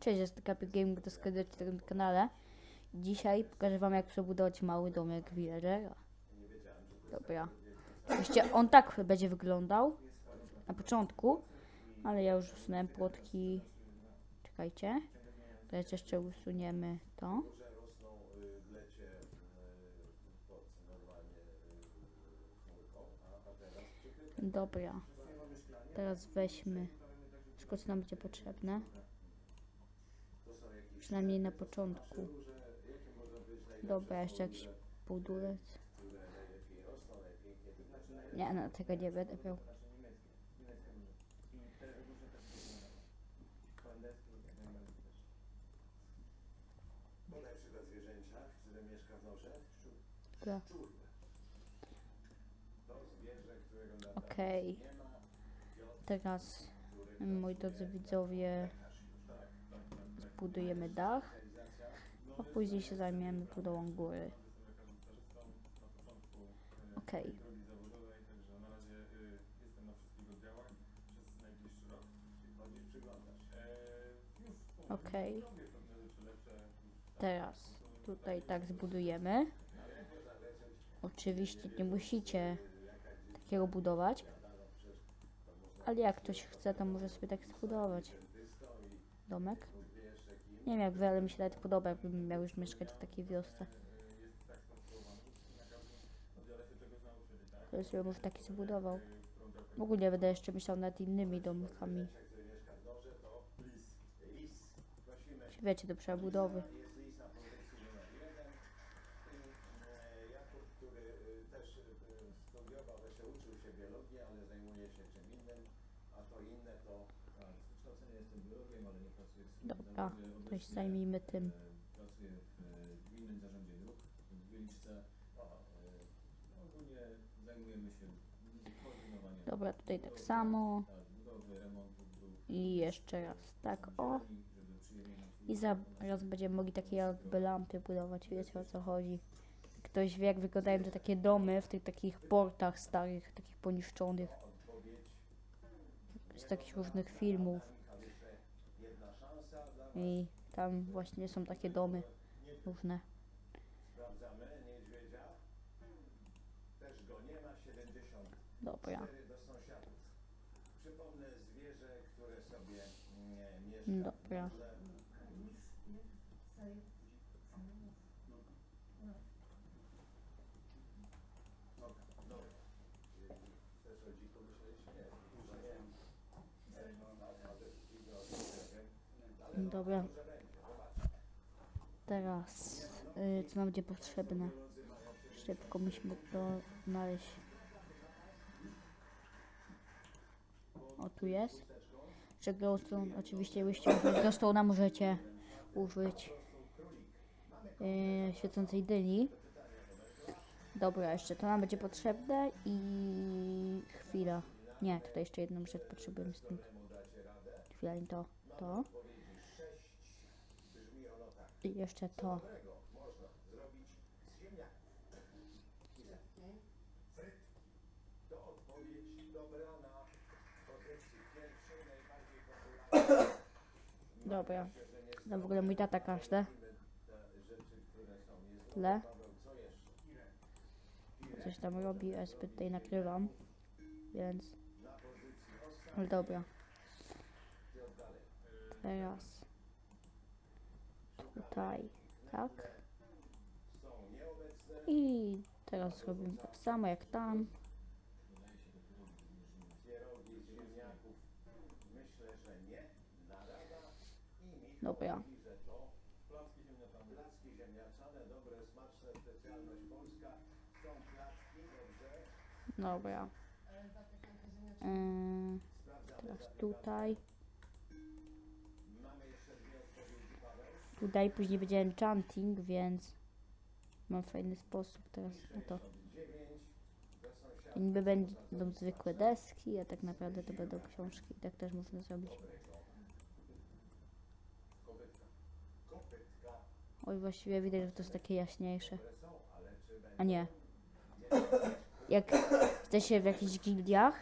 Cześć, jest Kapi Gaming, to składać na tym kanale. Dzisiaj pokażę wam jak przebudować mały domek villagera. Dobra. Oczywiście on tak będzie wyglądał na początku, ale ja już usunąłem płotki. Czekajcie. Teraz jeszcze usuniemy to. Dobra. Teraz weźmy wszystko co nam będzie potrzebne. Przynajmniej na początku. Dobra, jeszcze jakiś budulec. Nie, no tego nie będę miał. Okej. Teraz, moi drodzy widzowie, zbudujemy dach, a później się zajmiemy budową góry. Rzeczy lepsze. Teraz tutaj tak zbudujemy. Oczywiście nie musicie takiego budować, ale jak ktoś chce, to może sobie tak zbudować domek. Nie wiem jak wy, ale mi się nawet podoba, jakbym miał już mieszkać w takiej wiosce. To sobie może taki zbudował. W ogóle będę jeszcze myślał nad innymi domkami. Wiecie, do przebudowy. Studiował, ale Z wykształcenia jestem biologiem, ale nie pracuję w Dobra, to się zajmijmy tym. e, Pracuję w e, Gminnym Zarządzie Dróg w Wieliczce. No, e, ogólnie zajmujemy się koordynowaniem Dobra, tutaj tak samo. tak. I jeszcze raz tak, o. I zaraz będziemy mogli takie jakby lampy budować, wiecie o co chodzi. Ktoś wie jak wyglądają te takie domy w tych takich portach starych, takich poniszczonych. Z takich różnych filmów. I tam właśnie są takie domy różne. sprawdzamy niedźwiedzia. Też go nie ma, 70 Dobra, do sąsiadów. Przypomnę zwierzę, które sobie nie mieszka. dobra. Dobra, dobra. Też o dziku myśleliście? Nie, dużo nie. No, no, ale idzie o zwierzę. Ale no, Dobra. Teraz, y, co nam będzie potrzebne? Szybko musimy to znaleźć. O, tu jest. Że glowstone, oczywiście użyć glowstone'a możecie użyć yy, świecącej dyni. Dobra, jeszcze to nam będzie potrzebne i chwila. Nie, tutaj jeszcze jedną rzecz potrzebujemy z tym. Chwila, i to, to. I jeszcze to. Dobra. No w ogóle mój tata każde. Tle. Coś tam robi, a sobie tutaj nakrywam. Więc. Dobra. Teraz. Tutaj. Tak. I teraz zrobimy tak samo jak tam. Pierogi z ziemniaków. Myślę, że Tutaj później będzie enchanting, więc mam fajny sposób teraz na to. I niby będą zwykłe deski, a tak naprawdę to będą książki. Tak też można zrobić. Oj, właściwie widać, że to jest takie jaśniejsze. A nie. Jak jesteście w jakichś gildiach,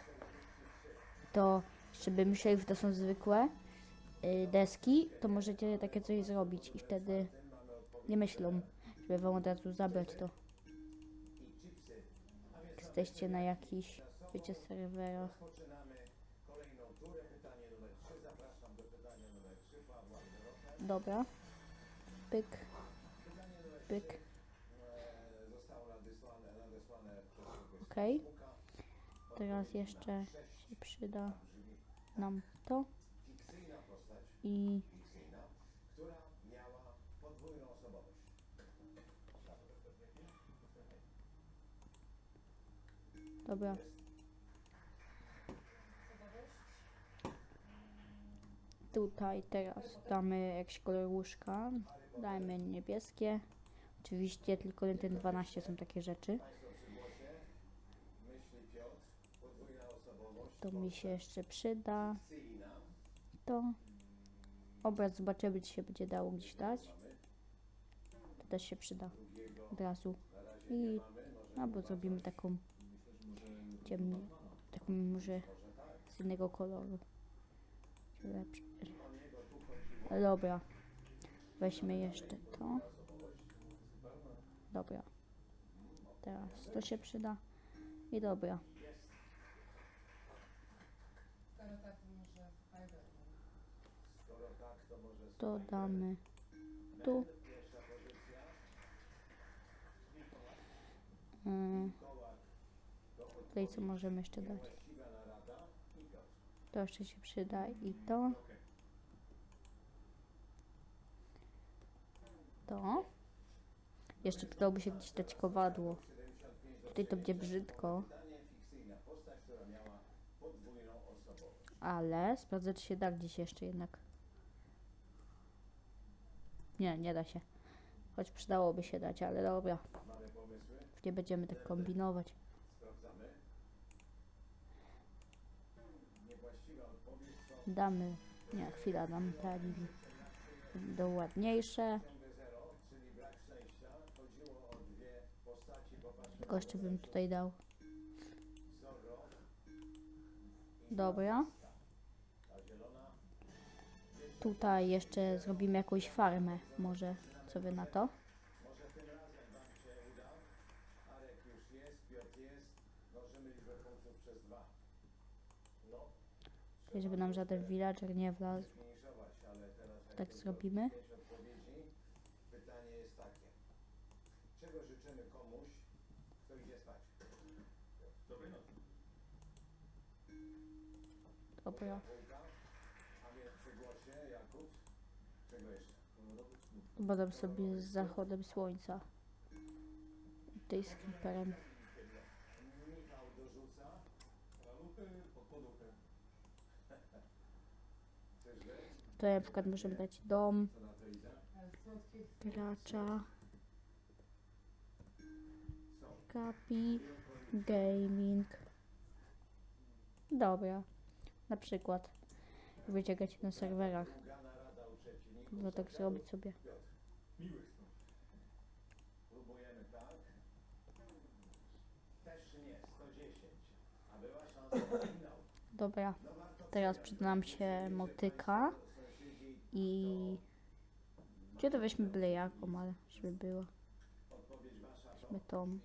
to żeby myśleli, że to są zwykłe, deski, to możecie takie coś zrobić i wtedy nie myślą, żeby wam od razu zabrać to. Jesteście na jakichś, wiecie, serwerach. Rozpoczynamy kolejną turę. Pytanie numer 3. Zapraszam do pytania numer 3. Pawła Dorota. Dobra. Pyk, Pytanie numer 3 pyk, okej. Facebooka. Teraz jeszcze się przyda nam to i dobra. Tutaj teraz damy jakiś kolor łóżka. Dajmy niebieskie. Oczywiście tylko ten 12 są takie rzeczy. To mi się jeszcze przyda. To obraz zobaczymy, czy się będzie dało gdzieś dać. To też się przyda od razu. I albo zrobimy taką ciemną, taką może z innego koloru. Lepszy. Dobra. Weźmy jeszcze to. Dobra. Teraz to się przyda. I dobra. Skoro tak, to damy tu. Kołak tutaj co możemy jeszcze dać? To jeszcze się przyda i to. To. Jeszcze przydałoby się gdzieś dać kowadło. Tutaj to będzie brzydko, ale sprawdzę czy się da gdzieś jeszcze jednak. Nie, nie da się. Choć przydałoby się dać, ale dobra. Nie będziemy tak kombinować. Damy, nie, chwila, damy te do ładniejsze. Tylko jeszcze bym tutaj dał. Dobra. Tutaj jeszcze zrobimy jakąś farmę. Może, co wy na to? Tutaj, żeby nam żaden villager nie wlazł. Tak zrobimy. Czego życzymy komuś, kto idzie spać? Dobra. Wółka, a więc przy głosie Jakub. Czego jeszcze? Badam sobie z zachodem słońca. Tutaj z creeperem. Tutaj na przykład możemy dać dom to gracza, kapi, gaming. Dobra. Na przykład. Gracie na serwerach. Można tak zrobić sobie. Piotr. Miłych snów. Próbujemy. Też nie, 110. A była szansa na finał. Dobra. Teraz przyda nam się motyka i... Gdzie to weźmy byle jaką, ale żeby było. Weźmy tą.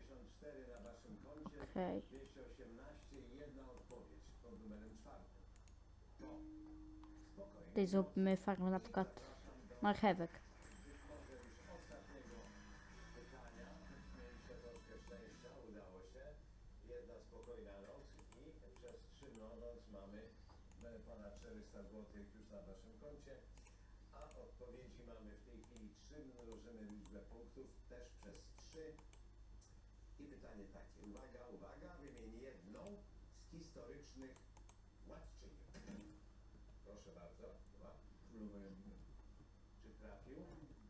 164 na waszym koncie. Okej. 218 i jedna odpowiedź pod numerem czwartym. To spokojnie. Tutaj zróbmy farmę na przykład marchewek. Może już ostatniego pytania. Mieliście troszkę szczęścia, udało się. Jedna spokojna noc i przez trzymną noc mamy e, ponad 400 zł już na waszym koncie. A odpowiedzi mamy w tej chwili 3, mnożymy liczbę punktów też przez 3. I pytanie takie, uwaga, uwaga, wymień jedną z historycznych władczyń. Proszę bardzo, dwa. Królowa Jadwiga. Czy trafił?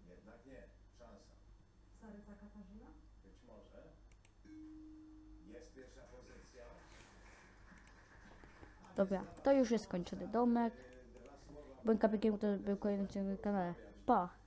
Jednak nie. Szansa. Caryca Katarzyna? Być może. Jest pierwsza pozycja. Dobra, to już jest skończony domek. Y, Bąka Piekiemu to był kolejny odcinek na kanale. Pa!